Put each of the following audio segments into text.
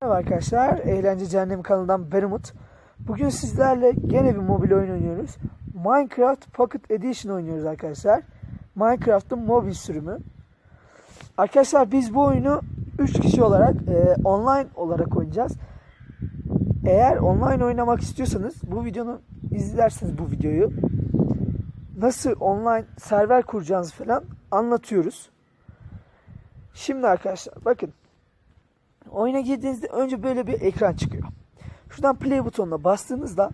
Merhaba arkadaşlar, Eğlence Cehennemi kanalından ben Umut. Bugün sizlerle gene bir mobil oyun oynuyoruz. Minecraft Pocket Edition oynuyoruz arkadaşlar. Minecraft'ın mobil sürümü. Arkadaşlar biz bu oyunu 3 kişi olarak e, online olarak oynayacağız. Eğer online oynamak istiyorsanız bu videonu izlersiniz bu videoyu. Nasıl online server kuracağınızı falan anlatıyoruz. Şimdi arkadaşlar bakın Oyuna girdiğinizde önce böyle bir ekran çıkıyor. Şuradan play butonuna bastığınızda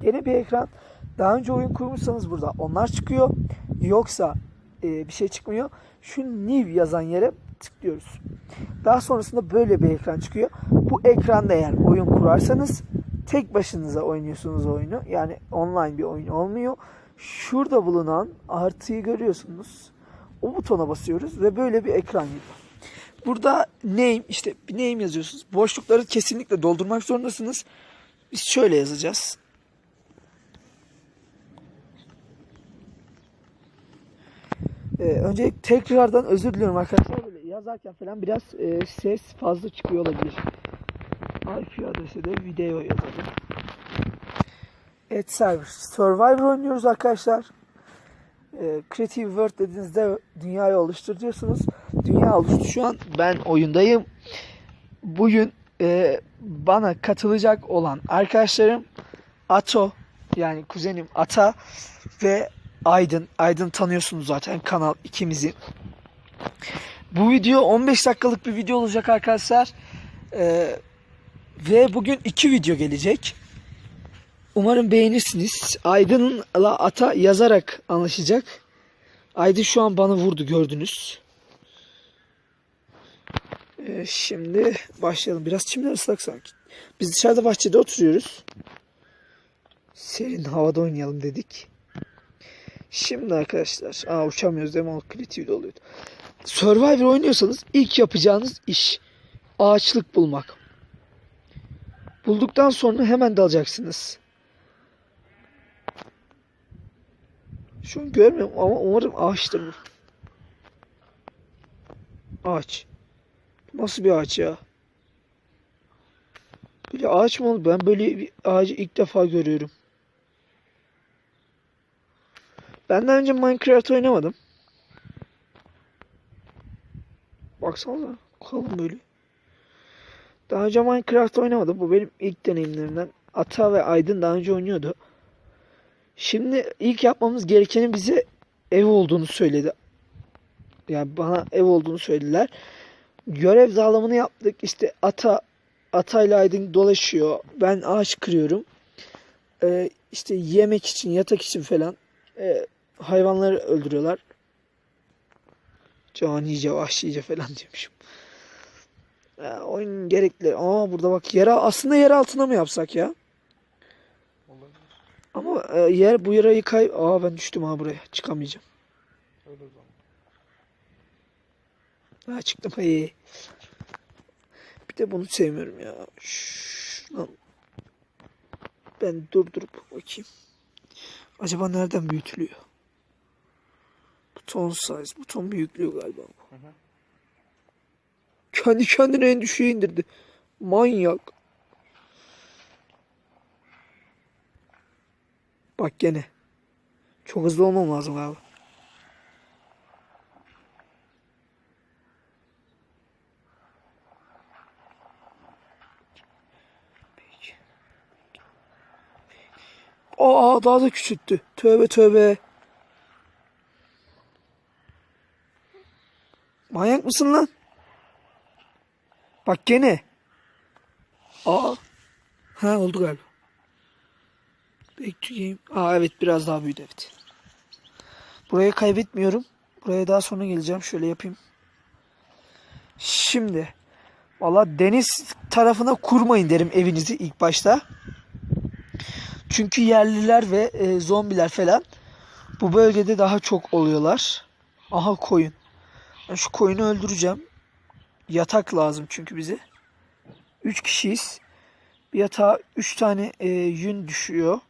gene bir ekran. Daha önce oyun kurmuşsanız burada onlar çıkıyor. Yoksa e, bir şey çıkmıyor. Şu new yazan yere tıklıyoruz. Daha sonrasında böyle bir ekran çıkıyor. Bu ekranda eğer oyun kurarsanız tek başınıza oynuyorsunuz oyunu. Yani online bir oyun olmuyor. Şurada bulunan artıyı görüyorsunuz. O butona basıyoruz ve böyle bir ekran geliyor. Burada name işte bir name yazıyorsunuz. Boşlukları kesinlikle doldurmak zorundasınız. Biz şöyle yazacağız. Ee, önce tekrardan özür diliyorum arkadaşlar. Böyle yazarken falan biraz e, ses fazla çıkıyor olabilir. IP adresi de video yazalım. Evet. Survivor oynuyoruz arkadaşlar. E, Creative World dediğinizde dünyayı oluştur diyorsunuz. Dünya oluştu. Şu an ben oyundayım. Bugün e, bana katılacak olan arkadaşlarım Ato yani kuzenim Ata ve Aydın. Aydın tanıyorsunuz zaten kanal ikimizin. Bu video 15 dakikalık bir video olacak arkadaşlar. E, ve bugün iki video gelecek. Umarım beğenirsiniz. Aydın'la Ata yazarak anlaşacak. Aydın şu an bana vurdu gördünüz. Ee, şimdi başlayalım. Biraz çimler ıslak sanki. Biz dışarıda bahçede oturuyoruz. Serin havada oynayalım dedik. Şimdi arkadaşlar. Aa uçamıyoruz değil mi? O kreatif oluyordu. Survivor oynuyorsanız ilk yapacağınız iş ağaçlık bulmak. Bulduktan sonra hemen dalacaksınız. Şu an görmüyorum ama umarım ağaçtır bu. Ağaç. Nasıl bir ağaç ya? Böyle ağaç mı olur? Ben böyle bir ağacı ilk defa görüyorum. Benden önce Minecraft oynamadım. Baksanıza. Kalın böyle. Daha önce Minecraft oynamadım. Bu benim ilk deneyimlerimden. Ata ve Aydın daha önce oynuyordu. Şimdi ilk yapmamız gerekenin bize ev olduğunu söyledi. Yani bana ev olduğunu söylediler. Görev dağılımını yaptık. İşte ata atayla Aydın dolaşıyor. Ben ağaç kırıyorum. Ee, işte yemek için, yatak için falan e, hayvanları öldürüyorlar. Canice, vahşice falan diyormuşum. Ya, oyun gerekli. Aa burada bak yer aslında yer altına mı yapsak ya? Ama e, yer bu yarayı kay... Aa ben düştüm ha buraya. Çıkamayacağım. Öyle o zaman. Ha çıktım. Hey. Bir de bunu sevmiyorum ya. Şuradan ben durdurup bakayım. Acaba nereden büyütülüyor? Buton size. Buton büyüklüğü galiba bu. Hı hı. Kendi kendine en düşüğe indirdi. Manyak. Bak gene. Çok hızlı olmam lazım galiba. Aa daha da küçülttü. Tövbe tövbe. Manyak mısın lan? Bak gene. Aa. Ha oldu galiba. Back to. Aa evet biraz daha büyüdü evet. Burayı kaybetmiyorum. Buraya daha sonra geleceğim. Şöyle yapayım. Şimdi. Valla deniz tarafına kurmayın derim evinizi ilk başta. Çünkü yerliler ve e, zombiler falan bu bölgede daha çok oluyorlar. Aha koyun. Ben şu koyunu öldüreceğim. Yatak lazım çünkü bize. 3 kişiyiz. Bir yatağa 3 tane e, yün düşüyor.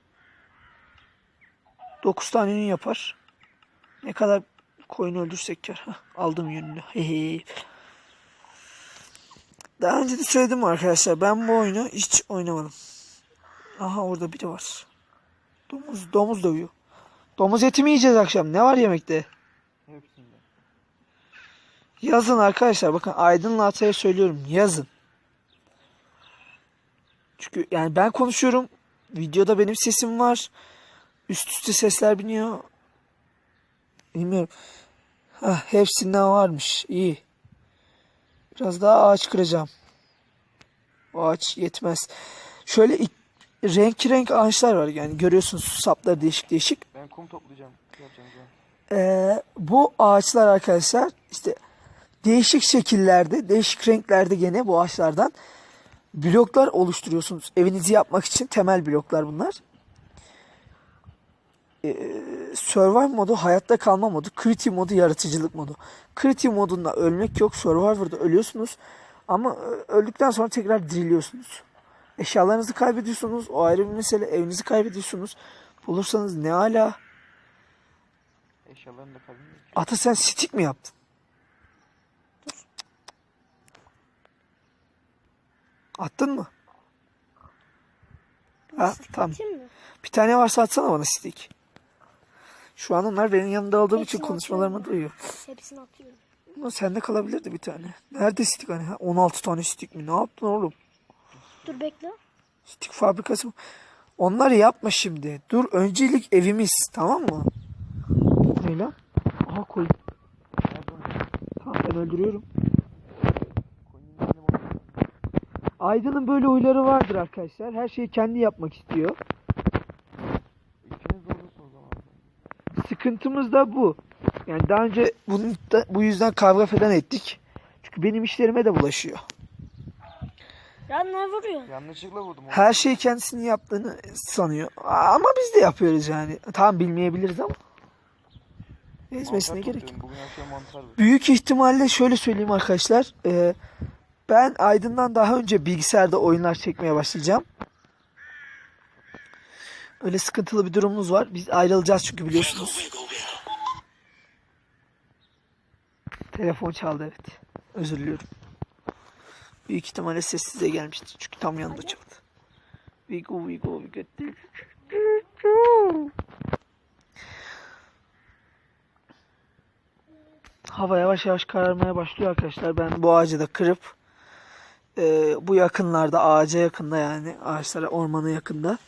9 tane yün yapar. Ne kadar koyun öldürsek kar. Aldım yününü. Daha önce de söyledim arkadaşlar. Ben bu oyunu hiç oynamadım. Aha orada biri var. Domuz, domuz dövüyor. Domuz eti mi yiyeceğiz akşam? Ne var yemekte? Hepsinde. Yazın arkadaşlar. Bakın Aydın'la Atay'a söylüyorum. Yazın. Çünkü yani ben konuşuyorum. Videoda benim sesim var. Üst üste sesler biniyor. Bilmiyorum. Hah, hepsinden varmış. İyi. Biraz daha ağaç kıracağım. O ağaç yetmez. Şöyle renk renk ağaçlar var. Yani görüyorsunuz sapları değişik değişik. Ben kum toplayacağım. Ee, bu ağaçlar arkadaşlar işte değişik şekillerde, değişik renklerde gene bu ağaçlardan bloklar oluşturuyorsunuz. Evinizi yapmak için temel bloklar bunlar. Ee, Survival modu, hayatta kalma modu, Creative modu, yaratıcılık modu. Creative modunda ölmek yok, Survivor'da ölüyorsunuz. Ama e, öldükten sonra tekrar diriliyorsunuz. Eşyalarınızı kaybediyorsunuz, o ayrı bir mesele. Evinizi kaybediyorsunuz. Bulursanız ne ala. Eşyalarını da kaybetmiyor. Ata sen stick mi yaptın? Attın mı? Ha, tamam. Bir tane varsa atsana bana stick. Şu an onlar benim yanımda olduğum için Hepsini konuşmalarımı atıyorum. duyuyor. Hepsini atıyorum. Ama sende kalabilirdi bir tane. Nerede stick hani? Ha, 16 tane stick mi? Ne yaptın oğlum? Dur bekle. Stick fabrikası mı? Onları yapma şimdi. Dur öncelik evimiz tamam mı? Ne lan? Aha koyun. Tamam ben öldürüyorum. Aydın'ın böyle huyları vardır arkadaşlar. Her şeyi kendi yapmak istiyor. İkiniz de olursun o zaman. Sıkıntımız da bu. Yani daha önce bunun da, bu yüzden kavga falan ettik. Çünkü benim işlerime de bulaşıyor. Ya ne vuruyor? Yanlışlıkla vurdum. onu. Her şeyi kendisinin yaptığını sanıyor. Ama biz de yapıyoruz yani. Tamam bilmeyebiliriz ama. Ezmesine gerek. var. Büyük ihtimalle şöyle söyleyeyim arkadaşlar. Ee, ben Aydın'dan daha önce bilgisayarda oyunlar çekmeye başlayacağım. Öyle sıkıntılı bir durumumuz var. Biz ayrılacağız çünkü biliyorsunuz. Telefon çaldı evet. Özür diliyorum. Büyük ihtimalle sessize gelmiştir. Çünkü tam yanında çaldı. We go, we go, we go. Hava yavaş yavaş kararmaya başlıyor arkadaşlar. Ben bu ağacı da kırıp e, bu yakınlarda ağaca yakında yani ağaçlara ormana yakında.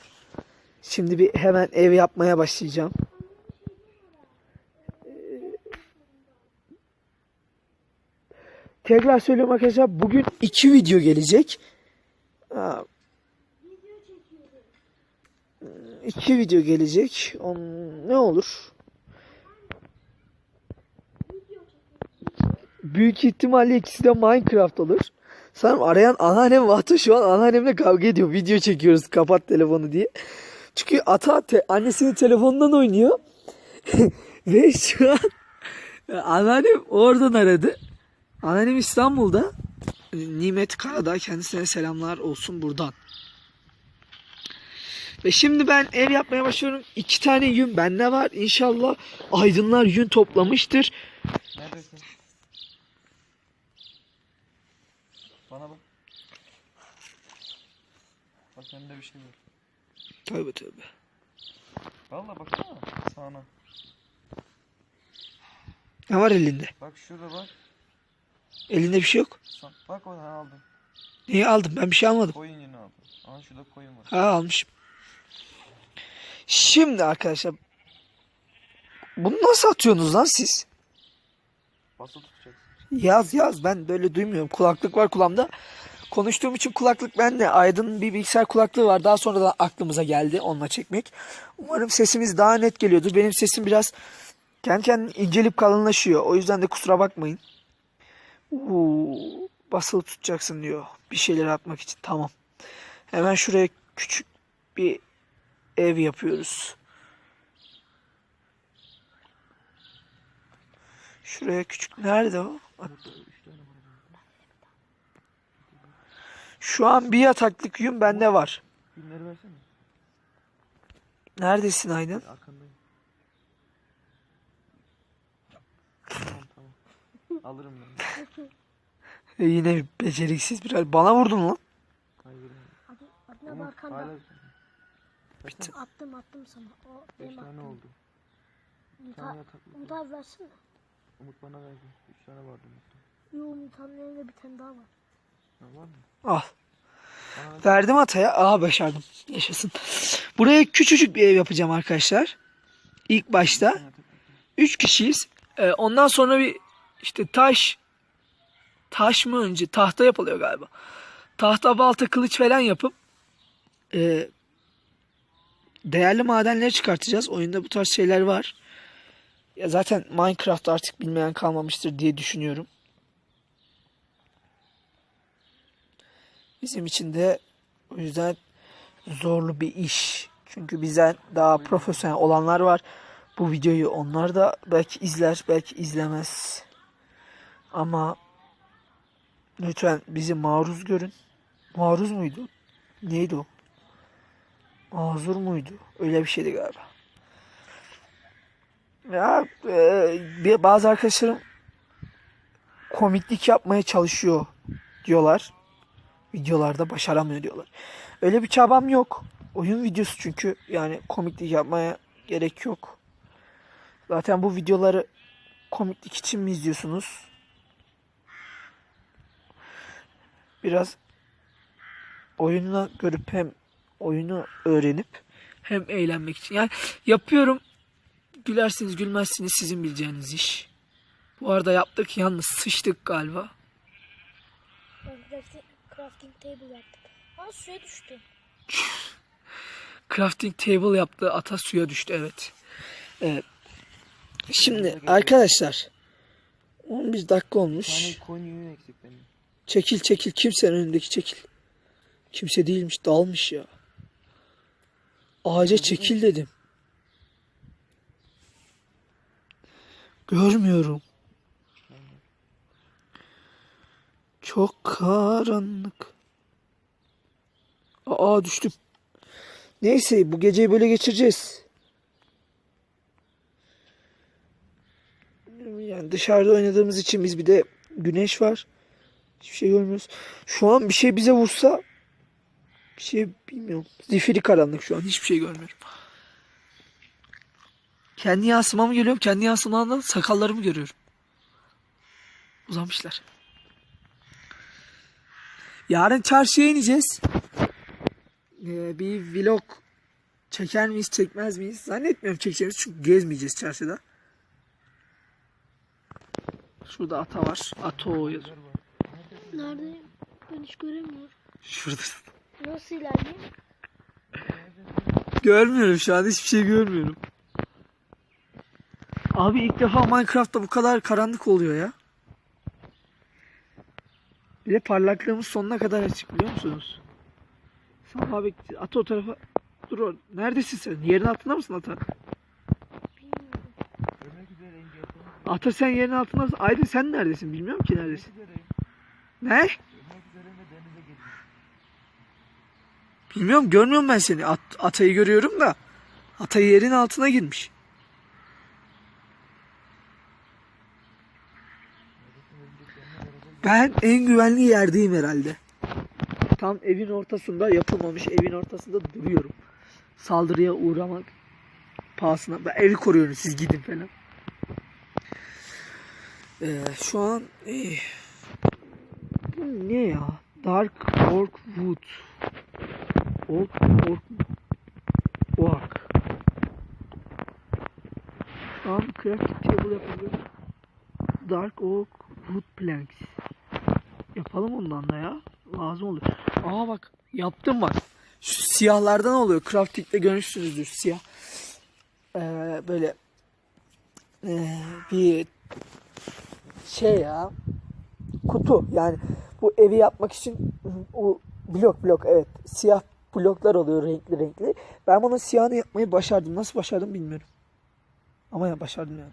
Şimdi bir hemen ev yapmaya başlayacağım. Ee, Tekrar söylüyorum arkadaşlar bugün iki video gelecek. İki video gelecek. On, ne olur? Büyük ihtimalle ikisi de Minecraft olur. Sanırım arayan anneannem Ata şu an anneannemle kavga ediyor. Video çekiyoruz kapat telefonu diye. Çünkü Ata te- annesinin telefonundan oynuyor. Ve şu an anneannem oradan aradı. Anneannem İstanbul'da. Nimet Karadağ kendisine selamlar olsun buradan. Ve şimdi ben ev yapmaya başlıyorum. İki tane yün bende var. İnşallah aydınlar yün toplamıştır. Neredesin? Bana bak. Bak bende bir şey var. Tövbe tövbe. Valla baksana sağına. Ne var elinde? Bak şurada bak. Elinde bir şey yok. Sa- Bak oradan aldım. Neyi aldım? Ben bir şey almadım. Koyun yünü aldım. Aha şurada koyun var. Ha almışım. Şimdi arkadaşlar bunu nasıl atıyorsunuz lan siz? Basılı tutacaksın. Yaz yaz ben böyle duymuyorum. Kulaklık var kulağımda. Konuştuğum için kulaklık bende. Aydın'ın bir bilgisayar kulaklığı var. Daha sonra da aklımıza geldi onunla çekmek. Umarım sesimiz daha net geliyordur. Benim sesim biraz kendi kendine incelip kalınlaşıyor. O yüzden de kusura bakmayın. Uuu, basılı tutacaksın diyor. Bir şeyler atmak için. Tamam. Hemen şuraya küçük bir ev yapıyoruz. Şuraya küçük. Nerede o? Şu an bir yataklık yün bende var. Günleri versene. Neredesin Aydın? Arkandayım. Tamam tamam. Alırım ben. E yine beceriksiz bir hal. Bana vurdun lan. Hayır. Abi adına Umut. Bitti. Attım attım sana. O benim tane attım. oldu. Umut tane abi- Umut versene. Umut bana verdi. 3 tane vardı Umut'ta. Yo Umut abinin elinde bir tane daha var. Al. Verdim ataya. Aa başardım. Yaşasın. Buraya küçücük bir ev yapacağım arkadaşlar. İlk başta. Üç kişiyiz. Ee, ondan sonra bir işte taş taş mı önce tahta yapılıyor galiba. Tahta balta kılıç falan yapıp e, değerli madenleri çıkartacağız. Oyunda bu tarz şeyler var. Ya zaten Minecraft artık bilmeyen kalmamıştır diye düşünüyorum. Bizim için de o yüzden zorlu bir iş. Çünkü bizden daha profesyonel olanlar var. Bu videoyu onlar da belki izler, belki izlemez. Ama lütfen bizi maruz görün. Maruz muydu? Neydi o? Mazur muydu? Öyle bir şeydi galiba. Ya e, bazı arkadaşlarım komiklik yapmaya çalışıyor diyorlar. Videolarda başaramıyor diyorlar. Öyle bir çabam yok. Oyun videosu çünkü yani komiklik yapmaya gerek yok. Zaten bu videoları komiklik için mi izliyorsunuz? Biraz oyununa görüp hem oyunu öğrenip hem eğlenmek için. Yani yapıyorum. Gülersiniz gülmezsiniz sizin bileceğiniz iş. Bu arada yaptık yalnız sıçtık galiba. Crafting, table yaptım. Aa suya düştü. Crafting table yaptı. Ata suya düştü evet. Evet. Şimdi arkadaşlar 11 dakika olmuş. Çekil çekil kimsenin önündeki çekil. Kimse değilmiş dalmış ya. Ağaca çekil dedim. Görmüyorum. Çok karanlık. Aa düştüm. Neyse bu geceyi böyle geçireceğiz. Yani dışarıda oynadığımız için biz bir de güneş var. Hiçbir şey görmüyoruz. Şu an bir şey bize vursa bir şey bilmiyorum. Zifiri karanlık şu an. Hiçbir şey görmüyorum. Kendi yansımamı görüyorum. Kendi yansımamdan sakallarımı görüyorum. Uzamışlar. Yarın çarşıya ineceğiz. Ee, bir vlog çeker miyiz çekmez miyiz? Zannetmiyorum çekeceğiz çünkü gezmeyeceğiz çarşıda. Şurada ata var. Ato yazıyor. Nerede? Ben hiç göremiyorum. Şurada. Nasıl ilerleyeyim? Görmüyorum şu an hiçbir şey görmüyorum. Abi ilk defa Minecraft'ta bu kadar karanlık oluyor ya. Bir de parlaklığımız sonuna kadar açık biliyor musunuz? Sen abi ata o tarafa dur orada. Neredesin sen? Yerin altında mısın ata? Ata sen yerin altında mısın? Aydın sen neredesin? Bilmiyorum ki neredesin. Ne? Bilmiyorum görmüyorum ben seni. At, atayı görüyorum da. Atayı yerin altına girmiş. Ben en güvenli yerdeyim herhalde. Tam evin ortasında yapılmamış evin ortasında duruyorum. Saldırıya uğramak pahasına. Ben evi koruyorum siz gidin falan. Ee, şu an bu ne ya? Dark Oak Wood. Oak, oak, oak. Şu an crafting table yapabiliyorum. Dark Oak Wood Planks. Yapalım ondan da ya. Lazım oluyor. Aa bak yaptım bak. Şu siyahlardan oluyor. Crafting'de görmüşsünüzdür siyah. Ee, böyle ee, bir şey ya kutu yani bu evi yapmak için o blok blok evet siyah bloklar oluyor renkli renkli. Ben bunun siyahını yapmayı başardım. Nasıl başardım bilmiyorum. Ama ya başardım yani.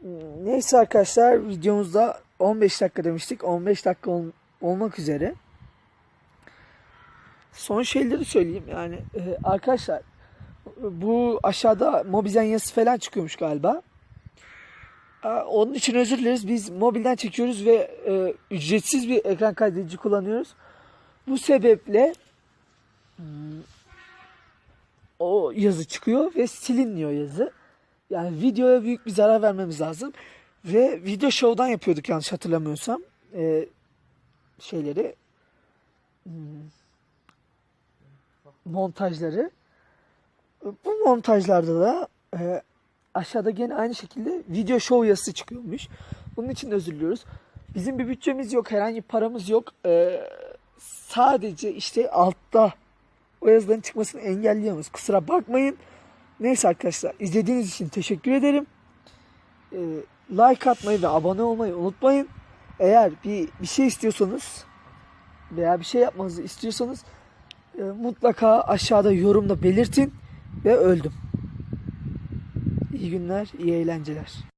Hmm, Neyse arkadaşlar videomuzda 15 dakika demiştik. 15 dakika ol- olmak üzere. Son şeyleri söyleyeyim yani e, arkadaşlar bu aşağıda Mobizen yazısı falan çıkıyormuş galiba. Aa, Onun için özür dileriz. Biz mobilden çekiyoruz ve e, ücretsiz bir ekran kaydedici kullanıyoruz. Bu sebeple hmm, o yazı çıkıyor ve silinmiyor yazı. Yani videoya büyük bir zarar vermemiz lazım. Ve video show'dan yapıyorduk yanlış hatırlamıyorsam. E, şeyleri hmm, montajları. Bu montajlarda da e, aşağıda gene aynı şekilde video show yazısı çıkıyormuş. Bunun için özür diliyoruz. Bizim bir bütçemiz yok, herhangi bir paramız yok. E, sadece işte altta o yazıların çıkmasını engelliyoruz. Kusura bakmayın. Neyse arkadaşlar izlediğiniz için teşekkür ederim. E, like atmayı ve abone olmayı unutmayın. Eğer bir, bir şey istiyorsanız veya bir şey yapmanızı istiyorsanız e, mutlaka aşağıda yorumda belirtin ve öldüm. İyi günler, iyi eğlenceler.